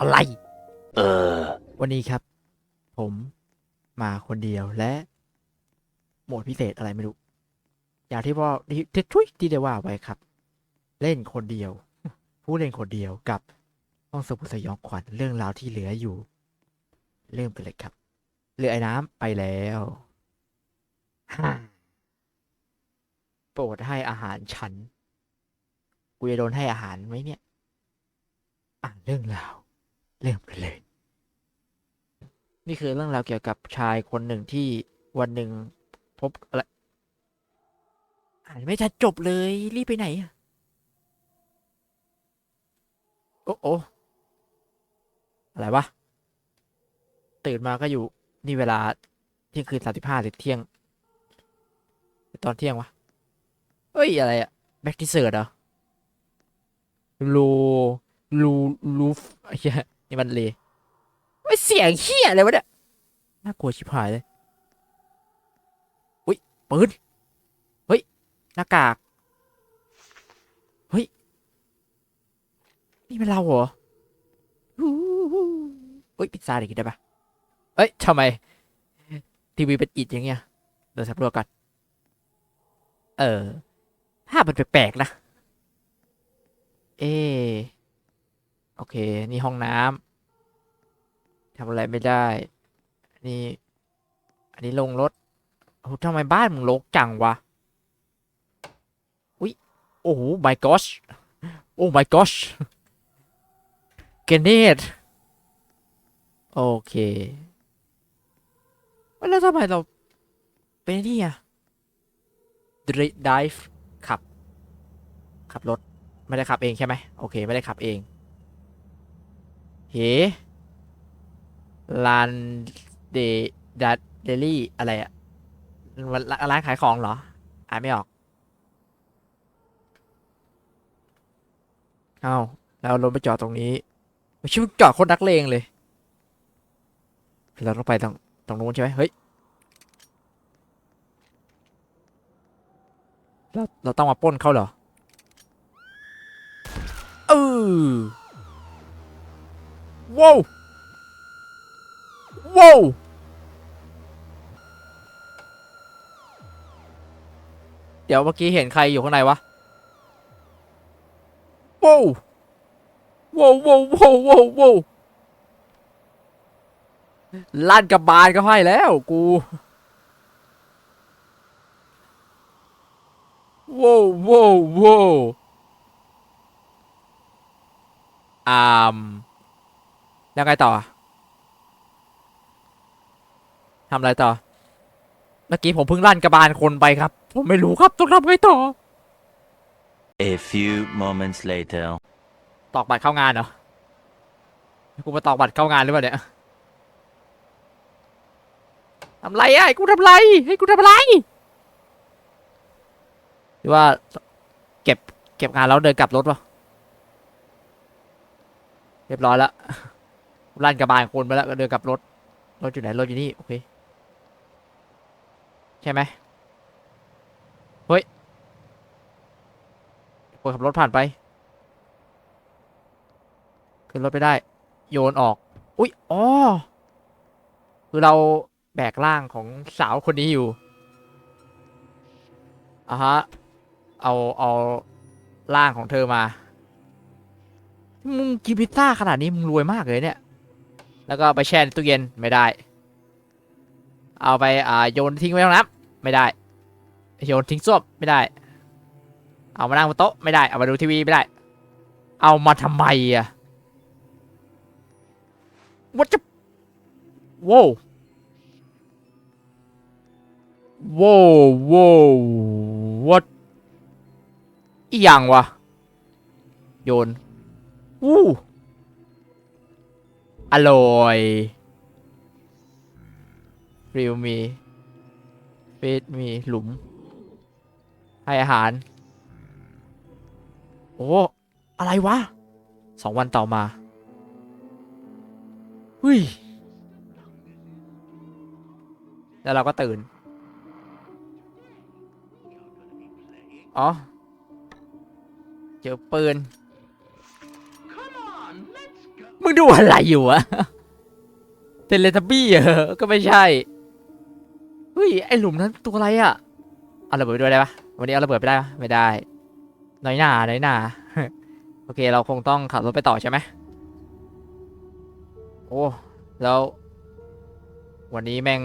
อะไร เออ วันนี้ครับ ผมมาคนเดียวและ โหมดพิเศษอะไรไม่รู้ อย่างที่ว่าที่ที่ทุยที่ได้ว่าไว้ครับ เล่นคนเดียว ผู้เล่นคนเดียวกับห้องสมุดสยองขวัญเรื่องราวที่เหลืออยู่ เริ่มกันเลยครับ เรือไอ้น้ำไปแล้วฮ่าโปรดให้อาหารฉัน กูจะโดนให้อาหารไหมเนี่ย อ่านเรื่องราวเริ่มกันเลย นี่คือเรื่องราวเกี่ยวกับชายคนหนึ่งที่วันหนึ่งพบอะไรอ่านไม่ทันจบเลยรีบไปไหนอะโอ้โออะไรวะ ตื่นมาก็อยู่นี่เวลาเที่ยงคืนสามสิบห้าหรือเที่ยง ตอนเที่ยงวะเอ้ย อะไรอะแบ็กที่เสิร์ตเหรอ ลูลูลูฟอ้เหี้ยนี่มันเลยไม่เสียงเฮี้ยอะไรวะเนี่ยน่ากลัวชิบหายเลยอุ้ยปืนเฮ้ยหน้ากากเฮ้ยนี่เป็นเราเหรอฮู้ฮู้เฮ้ยปิดซาดิกินได้ปะเอ้ยทำไม ทีวีเป็นอิฐอย่างเงี้ยเดี๋ยวสำรวจกันเออภาพมันแปลกๆนะ เอ โอเค นี่ห้องน้ำทำอะไรไม่ได้ อันนี้ อันนี้ลงรถโอ้ทำไมบ้านมึงรกจังวะ อุ้ย โอ้โห my gosh โอ้ my gosh เกเนตโอเค แล้วทำไมเราเป็นนี่อะ drive ขับ ขับรถ ไม่ได้ขับเองใช่ไหมโอเค ไม่ได้ขับเองเฮ้ลานเดดัดเดลี่อะไรอะร้านร้านขายของเหรอ อ่านไม่ออก เอาแล้วรถไปจอดตรงนี้ไม่ใช่จอดโคตรนักเลงเลย เราต้องไปตรงตรงนู้นใช่ไหมเฮ้ย เราเราต้องมาป้นเขาเหรอ ว้าวว้าวเดี๋ยวเมื่อกี้เห็นใครอยู่ข้างในวะว้าวว้าวว้าวว้าวว้าวว้าวลั่นกับบานก็ให้แล้วกูว้าวว้าวว้าว อามแล้วไงต่อทำอะไรต่อ เมื่อกี้ผมเพิ่งลั่นกระบาลคนไปครับ ผมไม่รู้ครับต้องทำไงต่อ A few moments later ตอกบัตรเข้างานเหรอ กูมาตอกบัตรเข้างานหรือเปล่าเนี่ยทำไรอะให้กูทำไร ให้กูทำอะไร หรือว่าเก็บเก็บงานแล้วเดินกลับรถวะ เรียบร้อยแล้วลั่นกระบาลคนไปแล้วก็เดินกลับรถ รถอยู่ไหน รถอยู่นี่ โอเค ใช่ไหมเฮ้ยคนขับรถผ่านไปขึ้นรถไปได้ โยนออก อุ๊ยอ๋อคือเราแบกร่างของสาวคนนี้อยู่อะฮะ เอา เอาร่างของเธอมา มึงกินพิซซ่าขนาดนี้มึงรวยมากเลยเนี่ย แล้วก็ไปแช่ในตู้เย็นไม่ได้ เอาไปอ่าโยนทิ้งไว้ตรงน้ำไม่ได้ โยนทิ้งส้วมไม่ได้ เอามานั่งบนโต๊ะไม่ได้ เอามาดูทีวีไม่ได้ เอามาทำไมอะวัจะว้าว้าว้าววัดอีหยังวะ โยน วู้อร่อยริวมีเฟสมีหลุม ให้อาหาร โอ้ อะไรวะ สองวันต่อมาเฮ้ย แล้วเราก็ตื่น อ๋อ เจอปืน ดูอะไรอยู่วะเทเลทับบี้เหรอก็ไม่ใช่ เฮ้ย ไอหลุมนั้นตัวอะไรอะเอาระเบิดไปด้วยได้ปะวันนี้เอาระเบิดไปได้ปะไม่ได้ น้อยหนาน้อยหนาโอเค เราคงต้องขับรถไปต่อใช่ไหมโอ้ แล้ว วันนี้แม่ง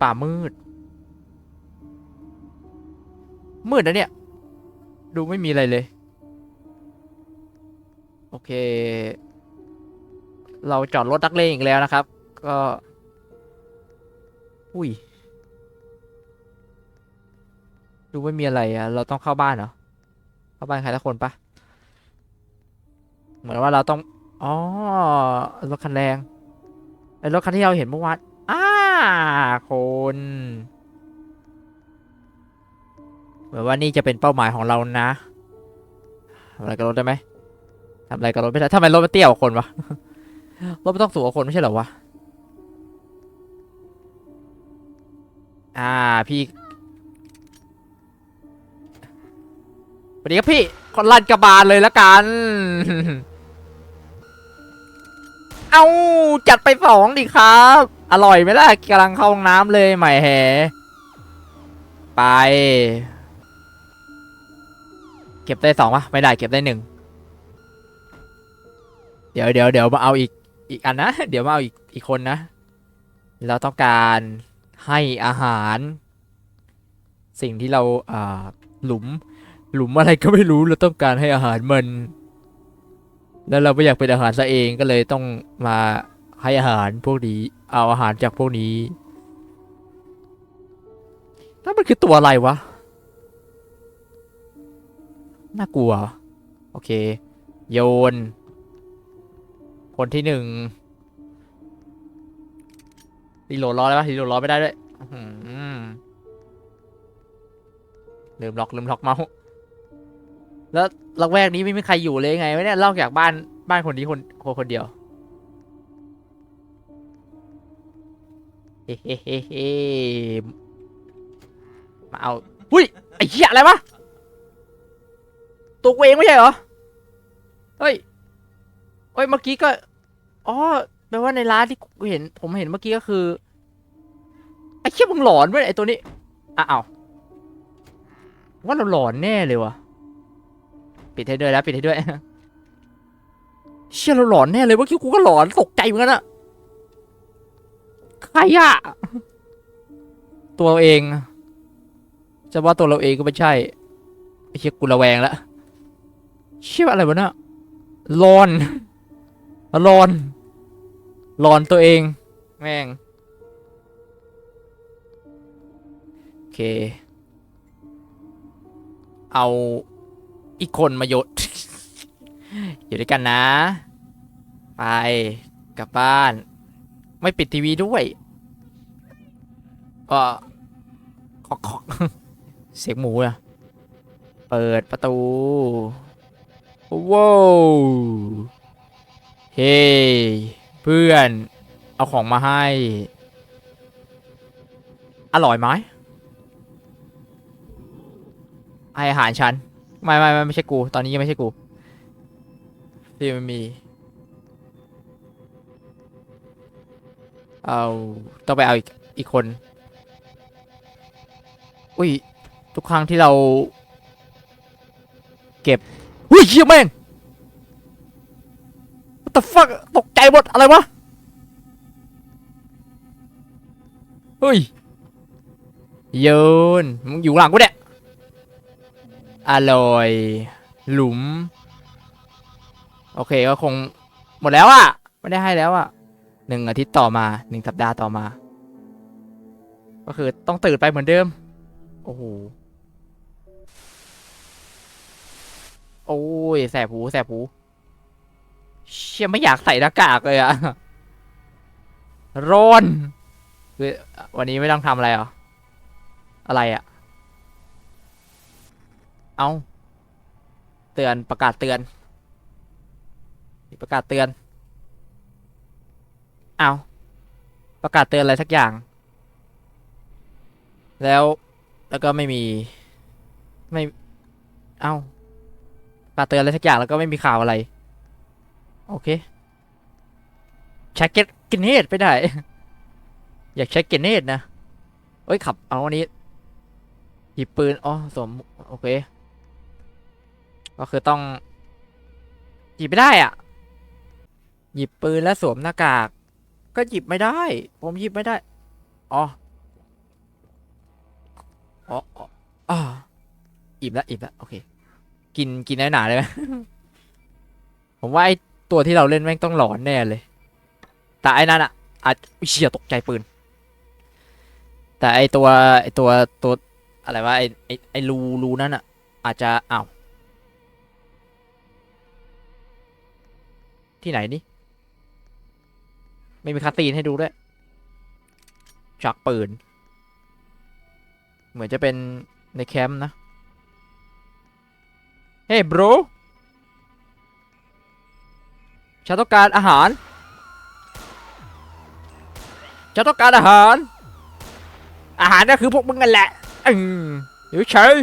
ป่ามืด มืดนะเนี่ย ดูไม่มีอะไรเลย โอเค เราจอดรถดักเลงอีกแล้วนะครับ ก็ อุ้ย ดูไม่มีอะไรอะเราต้องเข้าบ้านเหรอ เข้าบ้านใครละคนปะ เหมือนว่าเราต้อง อ๋อ รถคันแรงไอ้รถคันที่เราเห็นเมื่อวานอ้าคนเหมือนว่านี่จะเป็นเป้าหมายของเรานะทำอะไรกับรถได้ไหมทำอะไรกับรถไม่ได้ทำไมรถมันเตี้ยกว่าคนวะ รถมันต้องสูงกว่าคนไม่ใช่เหรอวะ อ่าพี่สวัสดีครับพี่คนลั่นกระบาลเลยละกัน เอาจัดไปสองดิครับ อร่อยไหมล่ะกำลังเข้าห้องน้ำเลยใหม่แหไป เก็บได้สองปะไม่ได้เก็บได้หนึ่งเดี๋ยวเดี๋ยวเดี๋ยวมาเอาอีก อีกอันนะ เดี๋ยวมาเอาอีกอีกคนนะ เราต้องการให้อาหาร สิ่งที่เราอ่าหลุม หลุมอะไรก็ไม่รู้เราต้องการให้อาหารมัน แล้วเราไม่อยากเป็นอาหารซะเองก็เลยต้องมาให้อาหารพวกนี้ เอาอาหารจากพวกนี้ถ้ามันคือตัวอะไรวะ น่ากลัว โอเค โยน คนที่หนึ่งรีโหลดล้อได้ปะรีโหลดล้อไม่ได้ด้วยอื้อหือลืมล็อกลืมล็อกเมาส์แล้วละแวกนี้ไม่มีใครอยู่เลยไงวะเนี่ยนอกจากบ้านบ้านคนนี้คนคนคนเดียวเฮ้เฮ้เฮ้เฮ้มาเอาหุ้ยไอ้เหี้ยอะไรวะตัวกูเองไม่ใช่เหรอเฮ้ยเฮ้ยเมื่อกี้ก็ อ๋อแปลว่าในร้านที่เห็น ผมเห็นเมื่อกี้ก็คือไอ้เชี่ยมึงหลอนเว้ยไอ้ตัวนี้อ้าวว่าเราหลอนแน่เลยวะปิดให้ด้วยแล้วปิดให้ด้วยเชี่ยเราหลอนแน่เลยเมื่อกี้กูก็หลอนตกใจเหมือนกันอะใครอะตัวเราเองจะว่าตัวเราเองก็ไม่ใช่ไอ้เชี่ยกูระแวงแล้วเชี่ยอะไรวะเนี่ยรอนรอน รอนตัวเอง แม่ง โอเค เอาอีกคนมาโยนอยู่ด้วยกันนะ ไปกลับบ้าน ไม่ปิดทีวีด้วยก็ขอกขอกเสียงหมูอะเปิดประตูว้าวเฮ้ เพื่อน เอาของมาให้ อร่อยไหมให้อาหารฉัน ไม่ไม่ไม่ไม่ใช่กู ตอนนี้ยังไม่ใช่กู ที่มันมี เอา ต้องไปเอาอีกอีกคน อุ้ย ทุกครั้งที่เรา เก็บ อุ้ยเชี่ยแม่ง the fuck ตกใจหมดอะไรวะ เฮ้ยโยนมึงอยู่หลังกูเนี่ยอร่อย หลุม โอเคก็คงหมดแล้วอะไม่ได้ให้แล้วอะหนึ่งอาทิตย์ต่อมาหนึ่งสัปดาห์ต่อมา ก็คือต้องตื่นไปเหมือนเดิม โอ้โหโอ้ยแสบหูแสบหู เชี่ยไม่อยากใส่หน้ากากเลยอะร้อนคือวันนี้ไม่ต้องทำอะไรหรอ อะไรอะเอาเตือนประกาศเตือน ประกาศเตือน เอาประกาศเตือนอะไรสักอย่าง แล้วแล้วก็ไม่มี ไม่ เอาประการเตือนอะไรสักอย่างแล้วก็ไม่มีข่าวอะไร โอเคใช้เกตเกเนตไปได้ อยากใช้เกเนตนะเอ้ยขับเอาอันนี้หยิบปืนอ๋อสวมโอเค ก็คือต้อง หยิบไม่ได้อะ หยิบปืนและสวมหน้ากาก ก็หยิบไม่ได้ ผมหยิบไม่ได้อ๋ออ๋ออ๋ออิ่มแล้วอิ่มแล้วโอเค กินกินได้หนาเลยไหมผมว่าไอ ตัวที่เราเล่นแม่งต้องหลอนแน่เลย แต่ไอ้นั่นอะอาจเชียตกใจปืน แต่ไอตัวไอตัวตัวอะไรวะไอไอไอรูรูนั่นอะอาจจะอ้าวที่ไหนนี่ไม่มีคาตีนให้ดูด้วยชักปืน เหมือนจะเป็นในแคมป์นะ เฮ้ย bro ฉันต้องการอาหาร ฉันต้องการอาหาร อาหารก็คือพวกมึงกันแหละอืมเดี๋ยวเฉย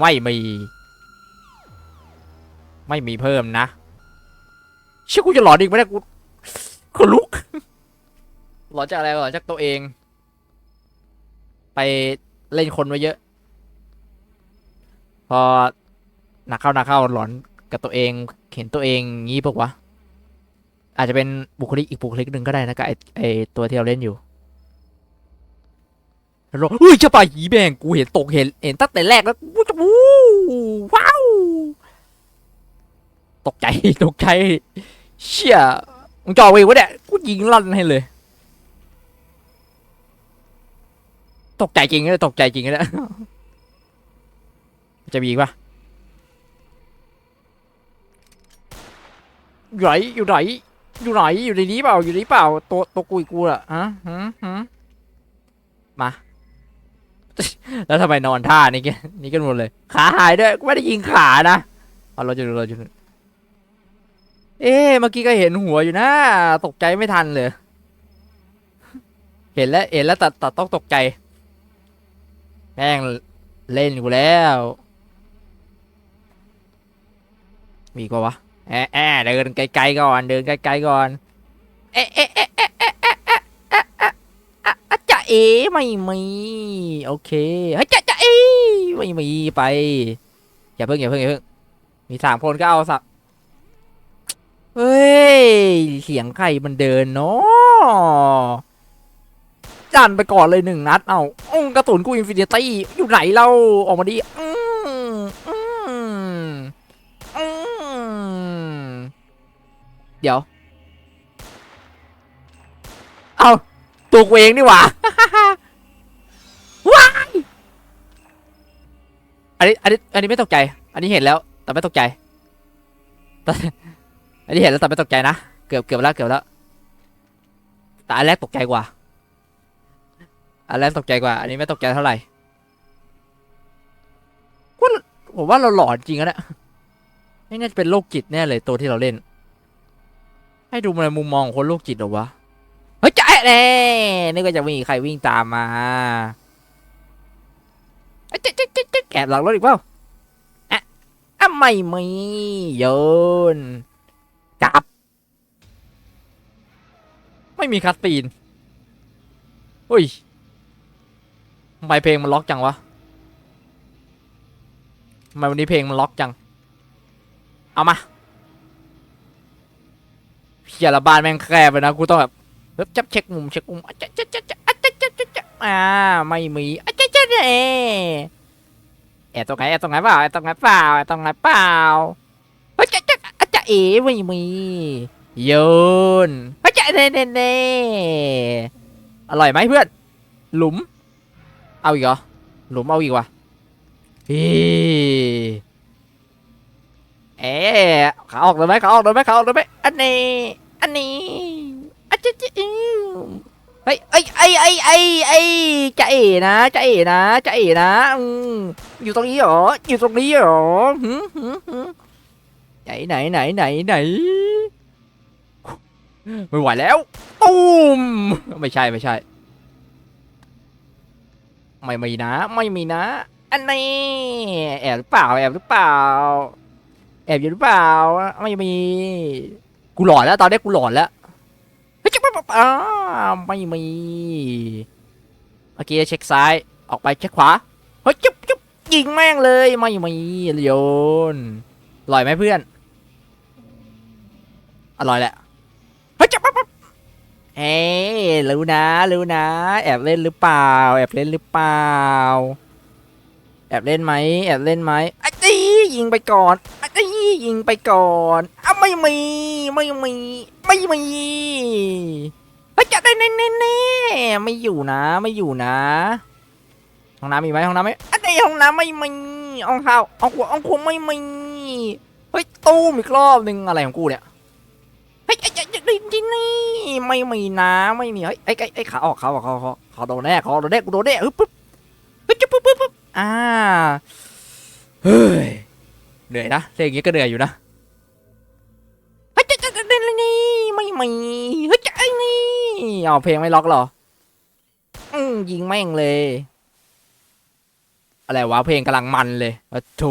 ไม่มี ไม่มีเพิ่มนะ เชื่อกูจะหลอนอีกไหมเนี่ยกูขนลุก หลอนจากอะไรหลอนจากตัวเอง ไปเล่นคนไว้เยอะ พอหนักเข้าหนักเข้าหลอนกับตัวเองเห็นตัวเองงี้ปะวะอาจจะเป็นบุคลิกอีกบุคลิกหนึ่งก็ได้นะกับไอไอตัวที่เราเล่นอยู่เราเฮ้ยจะไปหีแบงกูเห็นตกเห็นเห็นตั้งแต่แรกแล้วกูจะวู้ว้าวตกใจตกใจเชี่ยมึงจ่อเวงวะเนี่ยกูยิงลั่นให้เลย ตกใจจริงเลยตกใจจริงเลยจะมีอีกปะอยู่ไหนอยู่ไหนอยู่ไหนอยู่ในนี้เปล่าอยู่ในนี้เปล่าตัวตัวกุยกูอะฮะฮะฮะมา แล้วทำไมนอนท่านี่กันนี่กันหมดเลย ขาหายด้วยกูไม่ได้ยิงขานะเอาเราจะดูเราจะดูเอ๊ะเมื่อกี้ก็เห็นหัวอยู่นะตกใจไม่ทันเลย เห็นแล้วเห็นแล้วแต่แต่ต้องตกใจ แม่งเล่นกูแล้ว มีกปะวะแอะแอะเดินไกลๆก่อนเดินไกลๆก่อนเอะเอะเอะเอะเอะเอะเอะเอะเอะเอะอะจะเอไม่มีโอเคเฮ้ยจะจะเอไม่มีไปอย่าเพิ่งอย่าเพิ่งอย่าเพิ่งมีสามคนก็เอาสักเฮ้ย เสียงใครมันเดินเนาะ จันไปก่อนเลยหนึ่งนัด เอาอ้งกระสุนกูอินฟินิตี้ อยู่ไหนเราออกมาดิอืมอืมอืมเดี๋ยว เอาตัวกูเองนี่หว่าว้ายอันนี้ อันนี้ อันนี้ไม่ตกใจ อันนี้เห็นแล้ว แต่ไม่ตกใจแต่อันนี้เห็นแล้วแต่ไม่ตกใจนะ เกือบเกือบแล้ว เกือบแล้ว แต่อันแรกตกใจกว่า อันแรกตกใจกว่า อันนี้ไม่ตกใจเท่าไหร่ว่าผมว่าเราหลอนจริงอะเนี่ยนี่น่าจะเป็นโรคจิตแน่เลยตัวที่เราเล่น ให้ดูในมุมมองของคนโรคจิตเหรอวะ เฮ้ยจะแน่นึกว่าจะมีใครวิ่งตามมาเอ้ยจะจะจะจะแอบหลังรถอีกเปล่าอะอะไม่มีโยนจับ ไม่มีคัสตีนเฮ้ย ไมเพลงมันล็อกจังวะทำไมวันนี้เพลงมันล็อกจัง เอามาเฮียละบ้านแม่งแคบไปนะกูต้องแบบเฮ้ยจับเช็คมุมเช็คมุมอะจ๊ะจ๊ะจ๊ะจ๊ะอะจ๊ะจ๊ะจ๊ะจ๊ะอ่าไม่มีอะจ๊ะจ๊ะเอแอบตรงไหนแอบตรงไหนเปล่าแอบตรงไหนเปล่าแอบตรงไหนเปล่าเฮ้ยจ๊ะจ๊ะอะจ๊ะเอ๋ไม่มีโยนเฮ้ยจ๊ะเน่เน่เน่อร่อยไหมเพื่อน หลุม เอาอีกเหรอ หลุมเอาอีกวะฮีเอ๊ะขาออกเลยไหมขาออกเลยไหมขาออกเลยไหมอันนี้อันนี้อะจะจะอืมเฮ้ยเอ้ยไอ้ไอ้ไอ้ไอ้จะเอ๋นะจะเอ๋นะจะเอ๋นะอยู่ตรงนี้เหรออยู่ตรงนี้เหรอหืมหืมหืมไหนไหนไหนไหนไหนไม่ไหวแล้วตูมไม่ใช่ไม่ใช่ ไม่มีนะ ไม่มีนะ อันนี้แอบหรือเปล่า แอบหรือเปล่า แอบอยู่หรือเปล่า ไม่มี กูหลอนแล้ว ตอนนี้กูหลอนแล้วเฮ้ยจะไปอ่าไม่มี เมื่อกี้เช็คซ้าย ออกไปเช็คขวา เฮ้ยจุ๊บจุ๊บยิงแม่งเลย ไม่มีโยนอร่อยไหมเพื่อน อร่อยแหละ เฮ้รู้นะรู้นะ แอบเล่นหรือเปล่า แอบเล่นหรือเปล่า แอบเล่นไหมแอบเล่นไหมไอ้จี้ยิงไปก่อนไอ้จี้ยิงไปก่อนอ้าไม่มีไม่มีไม่มีเฮ้จะได้แน่แน่ไม่อยู่นะ ไม่อยู่นะห้องน้ำมีไหมห้องน้ำไหมอันนี้ห้องน้ำไม่มีห้องข้าวห้องครัวห้องครัวไม่มีเฮ้ยตู้มอีกรอบหนึ่งอะไรของกูเนี่ย เฮ้ยไอ้ไอ้ไอ้ที่นี่ไม่มีนะไม่มีเฮ้ยไอ้ไอ้ไอ้ขาออกขาออกขาออกขาโดนแน่ขาโดนแน่กูโดนแน่ฮึบปุ๊บเฮ้ยจุ๊บปุ๊บปุ๊บปุ๊บอ่าเฮ้ยเหนื่อยนะเล่อย่างงี้ก็เหนื่อยอยู่นะเฮ้ยจะจะจะเล่นี่ไม่มีเฮ้ยไอ้นี่เอาเพลงไม่ล็อกหรออืมยิงแม่งเลย อะไรวะเพลงกำลังมันเลยโอ้โถ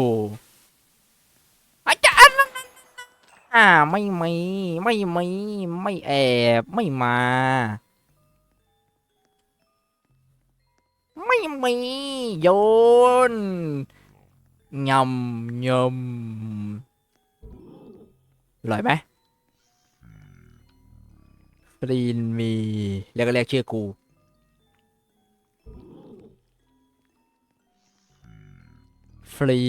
อาจารย์ อ่าไม่มีไม่มีไม่แอบไม่มา ไม่มีโยนยำยำอร่อยไหมฟรีนมีเรียกก็เรียกชื่อกู ฟรี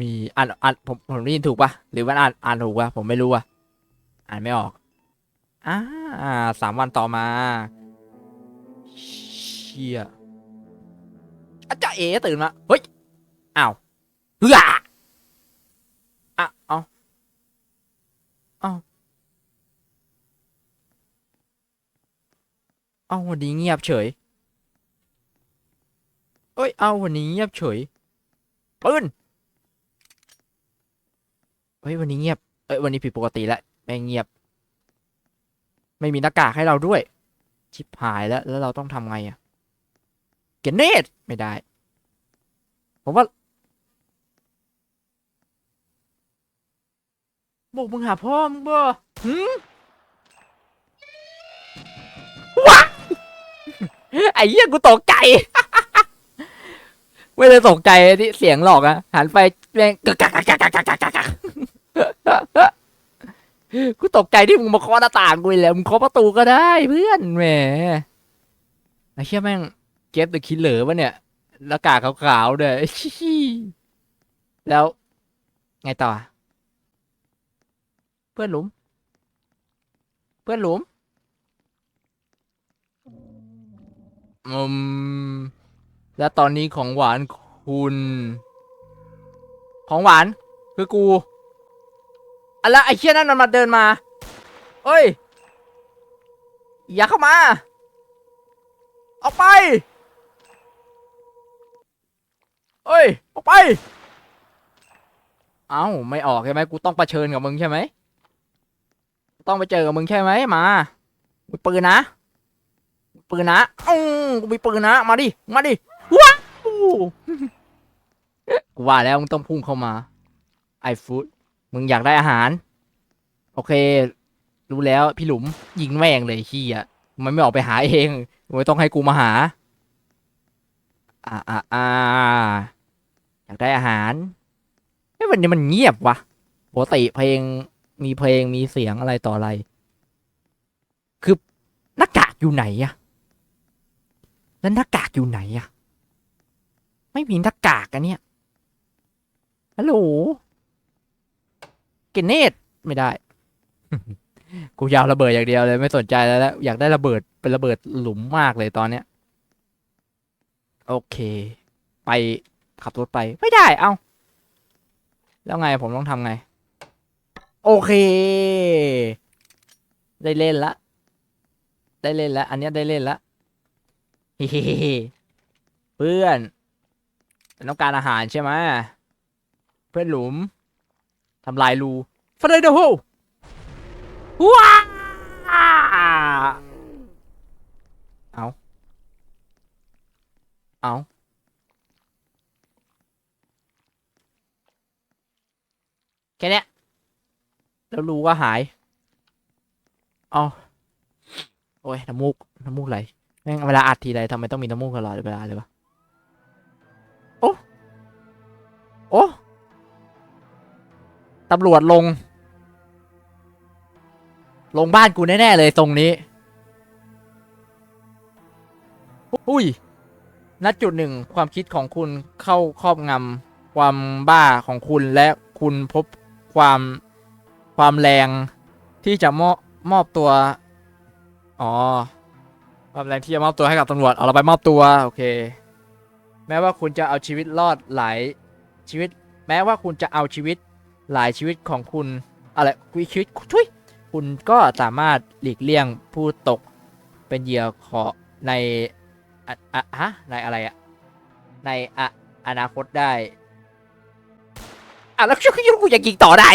มีอ่านอ่านผมผมได้ยินถูกปะหรือว่าอ่านอ่านถูกปะผมไม่รู้อะอ่านไม่ออกอ่าสามวันต่อมาเชี่ยอาจารย์เอตื่นมาเฮ้ยอ้าวเฮ้ยอะเอาเอาเอาวันนี้เงียบเฉยเอ้ยเอาวันนี้เงียบเฉย ปืนเฮ้ยวันนี้เงียบ เอ้ยวันนี้ผิดปกติแล้วแม่เงียบ ไม่มีหน้ากากให้เราด้วย ชิบหายแล้ว แล้วเราต้องทำไงอะเกนเนตไม่ได้ ผมว่าบอกมึงหาพ่อมึงบ่หืมว้าไอ้เหี้ยกูตกใจ ไม่ได้ตกใจที่เสียงหลอกอะหันไปแม่งกึกกักกักกักกักกักะกะกูตกใจที่มึงมาเคาะหน้าต่างกูอีกแล้วมึงเคาะประตูก็ได้เพื่อนแหมไอ้เชี่ยแม่งเก็บเดอะคิลเลอร์วะเนี่ยหน้ากากขาวๆด้วยแล้ว ไงต่อ เพื่อนหลุม เพื่อนหลุมอืม และตอนนี้ของหวานคุณ ของหวานคือกูอะแล้วไอ้เชี่ยนั่นมันมาเดินมา เอ้ย อย่าเข้ามา ออกไป เอ้ย ออกไป เอ้า ไม่ออกใช่ไหมกูต้องปเชิญกับมึงใช่ไหม ต้องไปเจอกับมึงใช่ไหมมามีปืนนะ ปืนนะอือกูมีปืนนะ มาดิ มาดิ กูว่าแล้วมึงต้องพุ่งเข้ามาไอฟูดมึงอยากได้อาหาร โอเค รู้แล้วพี่หลุมยิงแม่งเลยขี้อะมันไม่ออกไปหาเองไม่ต้องให้กูมาหา อ่าอ่าอ่าอยากได้อาหารไอ้วันนี้มันเงียบวะปกติเพลงมีเพลงมีเสียงอะไรต่ออะไร คือหน้ากากอยู่ไหนอะแล้วหน้ากากอยู่ไหนอะ ไม่มีหน้ากากอันเนี้ยฮัลโหลเกเนตไม่ได้ กูยาวระเบิดอย่างเดียวเลยไม่สนใจแล้วแล้วอยากได้ระเบิดเป็นระเบิดหลุมมากเลยตอนเนี้ย โอเค ไปขับรถไปไม่ได้เอาแล้วไงผมต้องทำไง โอเค ได้เล่นละ ได้เล่นละ อันนี้ได้เล่นละเฮ้เพื่อน มันต้องการอาหารใช่ไหมเพื่อนหลุมทำลายรูฟาเดอร์โฮว้าเอาเอาแค่นี้แล้วรูก็หาย เอาโอ้ยน้ำมูกน้ำมูกไหลแม่งเวลาอัดทีไรทำไมต้องมีน้ำมูกตลอดเวลาเลยวะ โอ้ตำรวจลง ลงบ้านกูแน่ ๆ เลยตรงนี้อุ้ยณจุดหนึ่งความคิดของคุณเข้าครอบงำความบ้าของคุณและคุณพบความความแรงที่จะมอบมอบตัว อ๋อ ความแรงที่จะมอบตัวให้กับตำรวจ เอาเราไปมอบตัว โอเค แม้ว่าคุณจะเอาชีวิตรอดหลาย ชีวิต แม้ว่าคุณจะเอาชีวิตหลายชีวิตของคุณอะไรคุยชีวิตทุยคุณก็สามารถหลีกเลี่ยงผู้ตกเป็นเหยื่อขอในอะอะฮะในอะไรอะในอะอนาคตได้อะแล้วกูยังยิงต่อได้